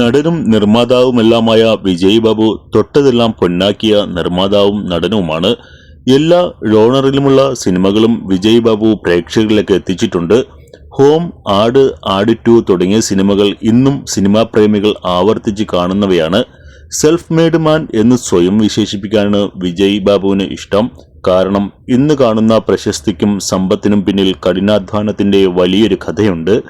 നടനും നിർമ്മാതാവുമെല്ലാമായ വിജയ് ബാബു തൊട്ടതെല്ലാം പൊന്നാക്കിയ നിർമ്മാതാവും നടനുമാണ്. എല്ലാ ജോണറിലുമുള്ള സിനിമകളും വിജയ് ബാബു പ്രേക്ഷകരിലേക്ക് എത്തിച്ചിട്ടുണ്ട്. ഹോം ആട് ആട് ടു തുടങ്ങിയ സിനിമകൾ ഇന്നും സിനിമാ പ്രേമികൾ ആവർത്തിച്ച് കാണുന്നവയാണ്. സെൽഫ് മെയ്ഡ് മാൻ എന്ന് സ്വയം വിശേഷിപ്പിക്കാനാണ് വിജയ് ബാബുവിന് ഇഷ്ടം. കാരണം ഇന്ന് കാണുന്ന പ്രശസ്തിക്കും സമ്പത്തിനും പിന്നിൽ കഠിനാധ്വാനത്തിന്റെ വലിയൊരു കഥയുണ്ട്.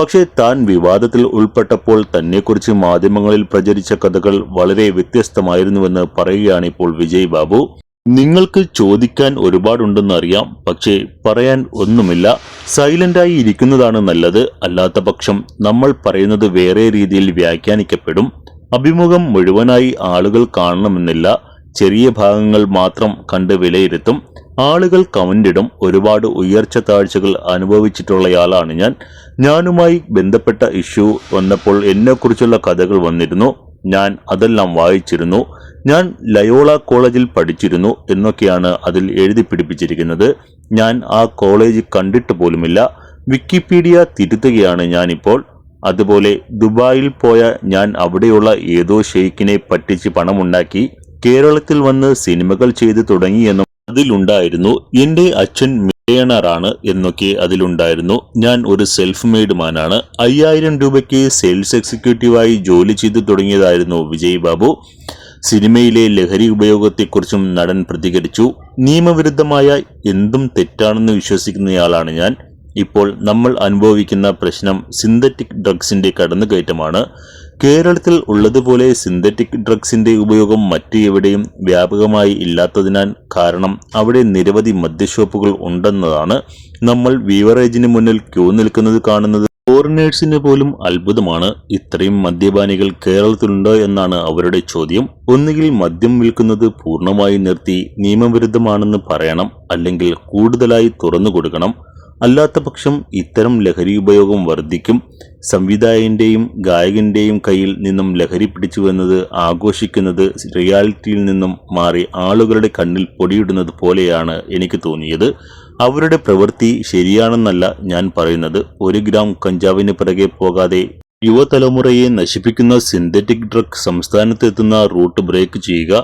പക്ഷേ താൻ വിവാദത്തിൽ ഉൾപ്പെട്ടപ്പോൾ തന്നെക്കുറിച്ച് മാധ്യമങ്ങളിൽ പ്രചരിച്ച കഥകൾ വളരെ വ്യത്യസ്തമായിരുന്നുവെന്ന് പറയുകയാണ് ഇപ്പോൾ വിജയ് ബാബു. നിങ്ങൾക്ക് ചോദിക്കാൻ ഒരുപാടുണ്ടെന്ന് അറിയാം പക്ഷേ പറയാൻ ഒന്നുമില്ല. സൈലന്റായി ഇരിക്കുന്നതാണ് നല്ലത്. അല്ലാത്ത പക്ഷം നമ്മൾ പറയുന്നത് വേറെ രീതിയിൽ വ്യാഖ്യാനിക്കപ്പെടും. അഭിമുഖം മുഴുവനായി ആളുകൾ കാണണമെന്നില്ല. ചെറിയ ഭാഗങ്ങൾ മാത്രം കണ്ട് വിലയിരുത്തും. ആളുകൾ കമന്റിടും. ഒരുപാട് ഉയർച്ച താഴ്ചകൾ അനുഭവിച്ചിട്ടുള്ളയാളാണ് ഞാൻ. ഞാനുമായി ബന്ധപ്പെട്ട ഇഷ്യൂ വന്നപ്പോൾ എന്നെക്കുറിച്ചുള്ള കഥകൾ വന്നിരുന്നു. ഞാൻ അതെല്ലാം വായിച്ചിരുന്നു. ഞാൻ ലയോള കോളേജിൽ പഠിച്ചിരുന്നു എന്നൊക്കെയാണ് അതിൽ എഴുതി പിടിപ്പിച്ചിരിക്കുന്നത്. ഞാൻ ആ കോളേജ് കണ്ടിട്ട് പോലുമില്ല. വിക്കിപീഡിയ തിരുത്തുകയാണ് ഞാനിപ്പോൾ. അതുപോലെ ദുബായിൽ പോയ ഞാൻ അവിടെയുള്ള ഏതോ ഷെയ്ഖിനെ പറ്റിച്ച് പണമുണ്ടാക്കി. കേരളത്തിൽ വന്ന് സിനിമകൾ ചെയ്തു തുടങ്ങിയെന്നും അതിലുണ്ടായിരുന്നു എന്റെ അച്ഛൻ മില്യണറാണ് എന്നൊക്കെ അതിലുണ്ടായിരുന്നു. ഞാൻ ഒരു സെൽഫ് മെയ്ഡ് മാനാണ് അയ്യായിരം രൂപയ്ക്ക് സെയിൽസ് എക്സിക്യൂട്ടീവായി ജോലി ചെയ്തു തുടങ്ങിയതായിരുന്നു വിജയ് ബാബു. സിനിമയിലെ ലഹരി ഉപയോഗത്തെക്കുറിച്ചും നടൻ പ്രതികരിച്ചു. നിയമവിരുദ്ധമായ എന്തും തെറ്റാണെന്ന് വിശ്വസിക്കുന്നയാളാണ് ഞാൻ. ഇപ്പോൾ നമ്മൾ അനുഭവിക്കുന്ന പ്രശ്നം സിന്തറ്റിക് ഡ്രഗ്സിന്റെ കടന്നുകയറ്റമാണ്. കേരളത്തിൽ ഉള്ളതുപോലെ സിന്തറ്റിക് ഡ്രഗ്സിന്റെ ഉപയോഗം മറ്റ് എവിടെയും വ്യാപകമായി ഇല്ലാത്തതിനാൽ കാരണം അവിടെ നിരവധി മദ്യഷോപ്പുകൾ ഉണ്ടെന്നതാണ് നമ്മൾ വീവറേജിന് മുന്നിൽ ക്യൂ നിൽക്കുന്നത് കാണുന്നത്. ഫോറിനേഴ്സിന് പോലും അത്ഭുതമാണ് ഇത്രയും മദ്യപാനികൾ കേരളത്തിലുണ്ടോ എന്നാണ് അവരുടെ ചോദ്യം. ഒന്നുകിൽ മദ്യം വിൽക്കുന്നത് പൂർണമായി നിർത്തി നിയമവിരുദ്ധമാണെന്ന് പറയണം അല്ലെങ്കിൽ കൂടുതലായി തുറന്നു കൊടുക്കണം അല്ലാത്ത പക്ഷം ഇത്തരം ലഹരി ഉപയോഗം വർദ്ധിക്കും. സംവിധായകന്റെയും ഗായകന്റെയും കയ്യിൽ നിന്നും ലഹരി പിടിച്ചുവെന്നത് ആഘോഷിക്കുന്നത് റിയാലിറ്റിയിൽ നിന്നും മാറി ആളുകളുടെ കണ്ണിൽ പൊടിയിടുന്നത് പോലെയാണ് എനിക്ക് തോന്നിയത്. അവരുടെ പ്രവൃത്തി ശരിയാണെന്നല്ല ഞാൻ പറയുന്നത്. ഒരു ഗ്രാം കഞ്ചാവിന് പിറകെ പോകാതെ യുവതലമുറയെ നശിപ്പിക്കുന്ന സിന്തറ്റിക് ഡ്രഗ് സംസ്ഥാനത്തെത്തുന്ന റൂട്ട് ബ്രേക്ക് ചെയ്യുക.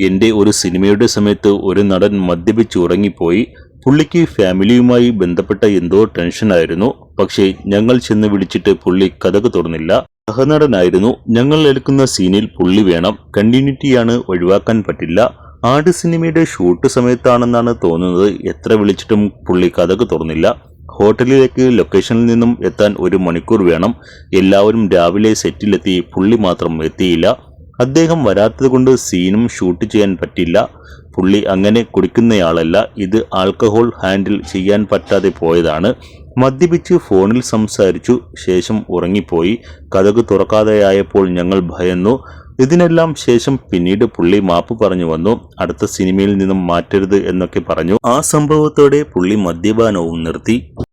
എന്റെ ഒരു സിനിമയുടെ സമയത്ത് ഒരു നടൻ മദ്യപിച്ച് ഉറങ്ങിപ്പോയി. പുള്ളിക്ക് ഫാമിലിയുമായി ബന്ധപ്പെട്ട എന്തോ ടെൻഷനായിരുന്നു പക്ഷേ ഞങ്ങൾ ചെന്ന് വിളിച്ചിട്ട് പുള്ളി കഥക് തുറന്നില്ല. സഹനടനായിരുന്നു. ഞങ്ങൾ എടുക്കുന്ന സീനിൽ പുള്ളി വേണം. കണ്ടിന്യൂറ്റിയാണ് ഒഴിവാക്കാൻ പറ്റില്ല. ആട് സിനിമയുടെ ഷൂട്ട് സമയത്താണെന്നാണ് തോന്നുന്നത്. എത്ര വിളിച്ചിട്ടും പുള്ളി കഥക് തുറന്നില്ല. ഹോട്ടലിലേക്ക് ലൊക്കേഷനിൽ നിന്നും എത്താൻ ഒരു മണിക്കൂർ വേണം. എല്ലാവരും രാവിലെ സെറ്റിലെത്തി പുള്ളി മാത്രം എത്തിയില്ല. അദ്ദേഹം വരാത്തത് കൊണ്ട് സീനും ഷൂട്ട് ചെയ്യാൻ പറ്റില്ല. പുള്ളി അങ്ങനെ കുടിക്കുന്നയാളല്ല. ഇത് ആൽക്കഹോൾ ഹാൻഡിൽ ചെയ്യാൻ പറ്റാതെ പോയതാണ്. മദ്യപിച്ച് ഫോണിൽ സംസാരിച്ചു. ശേഷം ഉറങ്ങിപ്പോയി. കഥക് തുറക്കാതെയായപ്പോൾ ഞങ്ങൾ ഭയന്നു. ഇതിനെല്ലാം ശേഷം പിന്നീട് പുള്ളി മാപ്പ് പറഞ്ഞു വന്നു. അടുത്ത സിനിമയിൽ നിന്നും മാറ്റരുത് എന്നൊക്കെ പറഞ്ഞു. ആ സംഭവത്തോടെ പുള്ളി മദ്യപാനവും നിർത്തി.